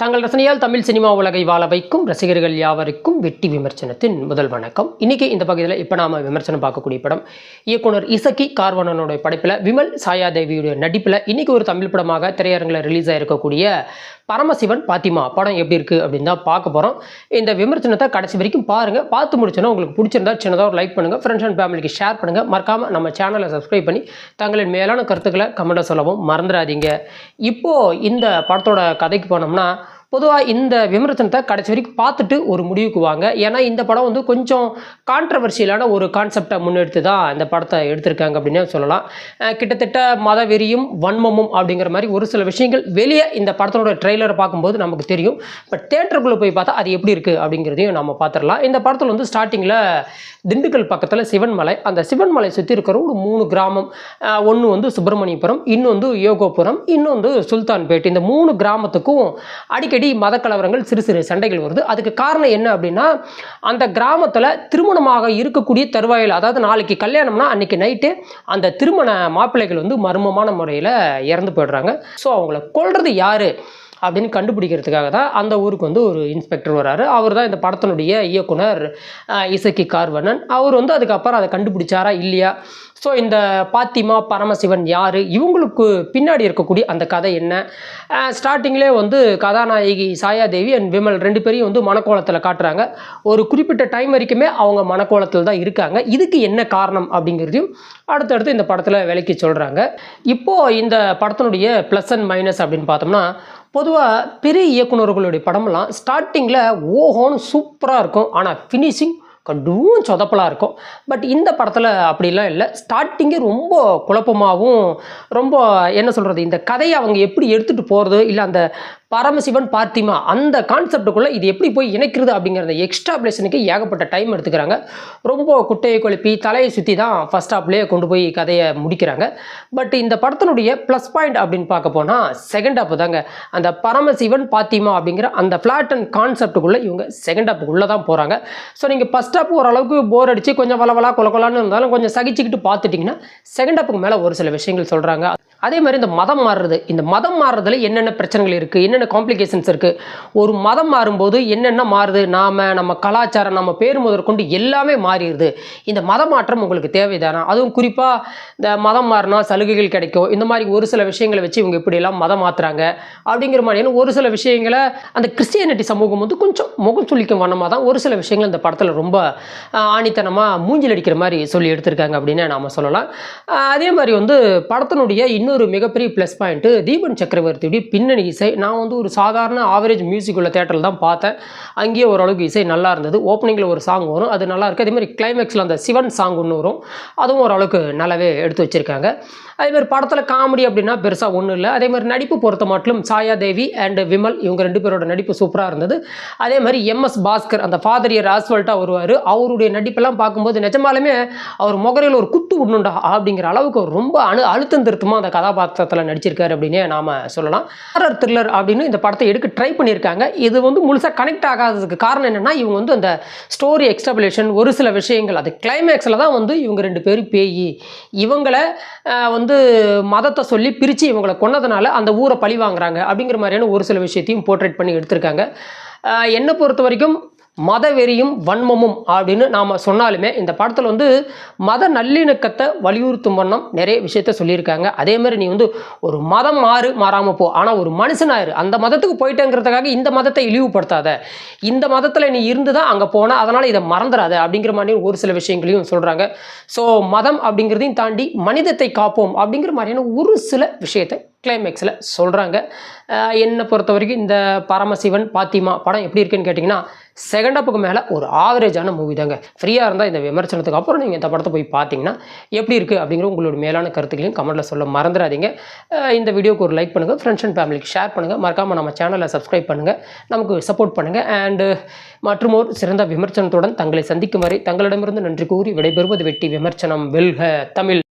தங்கள் ரசனையால் தமிழ் சினிமா உலகை வாழ வைக்கும் ரசிகர்கள் யாவருக்கும் வெட்டி விமர்சனத்தின் முதல் வணக்கம். இன்னைக்கு இந்த பகுதியில் இப்போ நாம் விமர்சனம் பார்க்கக்கூடிய படம் இயக்குனர் இசக்கி கார்வனனுடைய படைப்பில் விமல் சாயாதேவியுடைய நடிப்பில் இன்னைக்கு ஒரு தமிழ் படமாக திரையரங்கில் ரிலீஸ் ஆகிருக்கக்கூடிய பரமசிவன் பாத்திமா படம் எப்படி இருக்குது அப்படின்னு தான் பார்க்க போகிறோம் இந்த விமர்சனத்தை கடைசி வரைக்கும் பாருங்கள் பார்த்து முடிச்சோன்னா உங்களுக்கு பிடிச்சிருந்தா சின்னதாக ஒரு லைக் பண்ணுங்கள் ஃப்ரெண்ட்ஸ் அண்ட் ஃபேமிலிக்கு ஷேர் பண்ணுங்கள் மறக்காமல் நம்ம சேனலை சப்ஸ்கிரைப் பண்ணி தங்களின் மேலான கருத்துக்களை கமெண்ட்டாக சொல்லவும் மறந்துடாதீங்க. இப்போது இந்த படத்தோட கதைக்கு போனோம்னா பொதுவாக இந்த விமர்சனத்தை கடைசி வரைக்கும் பார்த்துட்டு ஒரு முடிவுக்கு வாங்க. ஏன்னா இந்த படம் வந்து கொஞ்சம் கான்ட்ரவர்ஷியலான ஒரு கான்செப்டை முன்னெடுத்து தான் இந்த படத்தை எடுத்திருக்காங்க அப்படின்னே சொல்லலாம். கிட்டத்தட்ட மதவெறியும் வன்மமும் அப்படிங்கிற மாதிரி ஒரு சில விஷயங்கள் வெளியே இந்த படத்தோட ட்ரெய்லரை பார்க்கும்போது நமக்கு தெரியும். பட் தேட்டருக்குள்ளே போய் பார்த்தா அது எப்படி இருக்குது அப்படிங்கிறதையும் நம்ம பார்த்துடலாம். இந்த படத்தில் வந்து ஸ்டார்டிங்கில் திண்டுக்கல் பக்கத்தில் சிவன்மலை. அந்த சிவன்மலை சுற்றி இருக்கிற ஒரு மூணு கிராமம். ஒன்று வந்து சுப்பிரமணியபுரம் இன்னும் வந்து யோகோபுரம் இன்னும் வந்து சுல்தான்பேட் இந்த மூணு கிராமத்துக்கும் அடிக்கடி மத கலவரங்கள் சிறு சிறு சண்டைகள் வருது. அதுக்கு காரணம் என்ன அப்படின்னா அந்த கிராமத்தில் திருமணமாக இருக்கக்கூடிய தருவாயில் அதாவது நாளைக்கு கல்யாணம்னா அன்னைக்கு நைட்டு அந்த திருமண மாப்பிள்ளைகள் வந்து மர்மமான முறையில் இறந்து போயிடுறாங்க. ஸோ அவங்கள கொல்றது யாரு? அப்படின்னு கண்டுபிடிக்கிறதுக்காக தான் அந்த ஊருக்கு வந்து ஒரு இன்ஸ்பெக்டர் வராரு. அவர் தான் இந்த படத்தினுடைய இயக்குனர் இசக்கி கார்வனன் அவர் வந்து அதுக்கப்புறம் அதை கண்டுபிடிச்சாரா இல்லையா? ஸோ இந்த பாத்திமா பரமசிவன் யார்? இவங்களுக்கு பின்னாடி இருக்கக்கூடிய அந்த கதை என்ன? ஸ்டார்டிங்லேயே வந்து கதாநாயகி சாயாதேவி அண்ட் விமல் ரெண்டு பேரையும் வந்து மனக்கோலத்தில் காட்டுறாங்க. ஒரு குறிப்பிட்ட டைம் வரைக்குமே அவங்க மனக்கோலத்தில் தான் இருக்காங்க. இதுக்கு என்ன காரணம் அப்படிங்கிறதையும் அடுத்தடுத்து இந்த படத்தில் விலைக்கு சொல்கிறாங்க இப்போது இந்த படத்தினுடைய ப்ளஸ் அண்ட் மைனஸ் அப்படின்னு பார்த்தோம்னா பொதுவாக பெரிய இயக்குனர்களுடைய படமெல்லாம் ஸ்டார்டிங்கில் ஓஹோன்னு சூப்பராக இருக்கும். ஆனால் ஃபினிஷிங் கண்டும் சொதப்பலாக இருக்கும். பட் இந்த படத்தில் அப்படிலாம் இல்லை. ஸ்டார்டிங்கே ரொம்ப குழப்பமாகவும் ரொம்ப என்ன சொல்கிறது இந்த கதையை அவங்க எப்படி எடுத்துகிட்டு போகிறது இல்லை அந்த பரமசிவன் பார்த்திமா அந்த கான்செப்டுக்குள்ளே இது எப்படி போய் இணைக்கிறது அப்படிங்கிறத எக்ஸ்ட்ராப்ளேஷனுக்கு ஏகப்பட்ட டைம் எடுத்துக்கிறாங்க. ரொம்ப குட்டையை குழப்பி தலையை சுற்றி தான் ஃபஸ்ட் ஹாப்லேயே கொண்டு போய் கதையை முடிக்கிறாங்க. பட் இந்த படத்தினுடைய ப்ளஸ் பாயிண்ட் அப்படின்னு பார்க்க போனால் செகண்ட் ஹாப் தாங்க. அந்த பரமசிவன் பாத்திமா அப்படிங்கிற அந்த ஃப்ளாட் அண்ட் கான்செப்டுக்குள்ளே இவங்க செகண்ட் ஹாப்புக்குள்ளே தான் போகிறாங்க ஸோ நீங்கள் ஃபஸ்ட் ஹாப் ஓரளவுக்கு போர் அடித்து கொஞ்சம் வளவலா கொலகொலான்னு இருந்தாலும் கொஞ்சம் சகிச்சுக்கிட்டு பார்த்துட்டிங்கன்னா செகண்ட் ஹாப்புக்கு மேலே ஒரு சில விஷயங்கள் சொல்கிறாங்க அதே மாதிரி இந்த மதம் மாறுறது இந்த மதம் மாறுறதுல என்னென்ன பிரச்சனைகள் இருக்குது என்னென்ன காம்ப்ளிகேஷன்ஸ் இருக்குது ஒரு மதம் மாறும்போது என்னென்ன மாறுது? நாம் நம்ம கலாச்சாரம் நம்ம பேர் முதற்கொண்டு எல்லாமே மாறிடுது. இந்த மத மாற்றம் உங்களுக்கு தேவைதானா? அதுவும் குறிப்பாக இந்த மதம் மாறினா சலுகைகள் கிடைக்கும் இந்த மாதிரி ஒரு சில விஷயங்களை வச்சு இவங்க இப்படியெல்லாம் மதம் மாற்றுறாங்க அப்படிங்கிற மாதிரியான ஒரு சில விஷயங்களை அந்த கிறிஸ்டியானிட்டி சமூகம் வந்து கொஞ்சம் முகம் சுளிக்கும் வண்ணமாக தான் ஒரு சில விஷயங்கள் இந்த படத்தில் ரொம்ப ஆணித்தனமாக மூஞ்சில் அடிக்கிற மாதிரி சொல்லி எடுத்திருக்காங்க அப்படின்னு நாம் சொல்லலாம். அதே மாதிரி வந்து படத்தினுடைய இன்னொரு மிகப்பெரிய ப்ளஸ் பாயிண்ட்டு தீபன் சக்கரவர்த்தியுடைய பின்னணி இசை. நான் வந்து ஒரு சாதாரண ஆவரேஜ் மியூசிக் உள்ள தேட்டரில் தான் பார்த்தேன். அங்கேயே ஓரளவுக்கு இசை நல்லா இருந்தது. ஓப்பனிங்கில் ஒரு சாங் வரும். அது நல்லா இருக்குது அதேமாதிரி கிளைமேக்ஸில் அந்த சிவன் சாங் ஒன்று வரும். அதுவும் ஓரளவுக்கு நல்லாவே எடுத்து வச்சுருக்காங்க. அதேமாதிரி படத்தில் காமெடி அப்படின்னா பெருசாக ஒன்றும் இல்லை. அதே மாதிரி நடிப்பு பொறுத்த மட்டும் சாயாதேவி அண்ட் விமல் இவங்க ரெண்டு பேரோட நடிப்பு சூப்பராக இருந்தது. அதே மாதிரி எம்எஸ் பாஸ்கர் அந்த ஃபாதர் இயர் ஆஸ்வல்ட்டாக வருவார். அவருடைய நடிப்பெல்லாம் பார்க்கும்போது நிஜமாலுமே அவர் முகரையில் ஒரு குத்து விடணுண்டா அப்படிங்கிற அளவுக்கு ரொம்ப அணு அழுத்தம் திருத்தமாக அந்த கதாபாத்திரத்தில் நடிச்சிருக்காரு அப்படின்னே நாம் சொல்லலாம். ஹாரர் த்ரில்லர் அப்படின்னு இன்னும் இந்த படத்தை எடுக்க ட்ரை பண்ணியிருக்காங்க. இது வந்து முழுசாக கனெக்ட் ஆகாததுக்கு காரணம் என்னென்னா இவங்க வந்து அந்த ஸ்டோரி எக்ஸ்டபுலேஷன் ஒரு சில விஷயங்கள் அது கிளைமேக்ஸில் தான் வந்து இவங்க ரெண்டு பேரும் பேய் இவங்களை வந்து மதத்தை சொல்லி பிரித்து இவங்களை கொன்னதுனால அந்த ஊரை பழி வாங்குறாங்க அப்படிங்கிற மாதிரியான ஒரு சில விஷயத்தையும் போர்ட்ரேட் பண்ணி எடுத்திருக்காங்க. என்னை பொறுத்த வரைக்கும் மதவெறியும் வன்மமும் அப்படின்னு நாம் சொன்னாலுமே இந்த படத்தில் வந்து மத நல்லிணக்கத்தை வலியுறுத்தும் வண்ணம் நிறைய விஷயத்த சொல்லியிருக்காங்க. அதே மாதிரி நீ வந்து ஒரு மதம் மாறு மாறாமல் போ. ஆனால் ஒரு மனுஷனாயிரு அந்த மதத்துக்கு போயிட்டேங்கிறதுக்காக இந்த மதத்தை இழிவுபடுத்தாத. இந்த மதத்தில் நீ இருந்து தான் அங்கே போனால் அதனால் இதை மறந்துடாத அப்படிங்கிற மாதிரி ஒரு சில விஷயங்களையும் சொல்கிறாங்க ஸோ மதம் அப்படிங்கிறதையும் தாண்டி மனிதத்தை காப்போம் அப்படிங்கிற மாதிரியான ஒரு சில விஷயத்தை கிளைமேக்ஸில் சொல்கிறாங்க என்னை பொறுத்த வரைக்கும் இந்த பரமசிவன் பாத்திமா படம் எப்படி இருக்குன்னு கேட்டிங்கன்னா செகண்ட் ஆப்புக்கு மேலே ஒரு ஆவரேஜான மூவி தாங்க. ஃப்ரீயாக இருந்தால் இந்த விமர்சனத்துக்கு அப்புறம் நீங்கள் இந்த படத்தை போய் பார்த்தீங்கன்னா எப்படி இருக்குது அப்படிங்கிற உங்களோட மேலான கருத்துக்களையும் கமெண்ட்டில் சொல்ல மறந்துடாதீங்க. இந்த வீடியோக்கு ஒரு லைக் பண்ணுங்கள் ஃப்ரெண்ட்ஸ் அண்ட் ஃபேமிலிக்கு ஷேர் பண்ணுங்கள் மறக்காமல் நம்ம சேனலை சப்ஸ்கிரைப் பண்ணுங்கள் நமக்கு சப்போர்ட் பண்ணுங்கள் அண்டு மற்றும் ஒரு சிறந்த விமர்சனத்துடன் தங்களை சந்திக்கும் வரை தங்களிடமிருந்து நன்றி கூறி விடைபெறுவது வெட்டி விமர்சனம். வெல்க தமிழ்.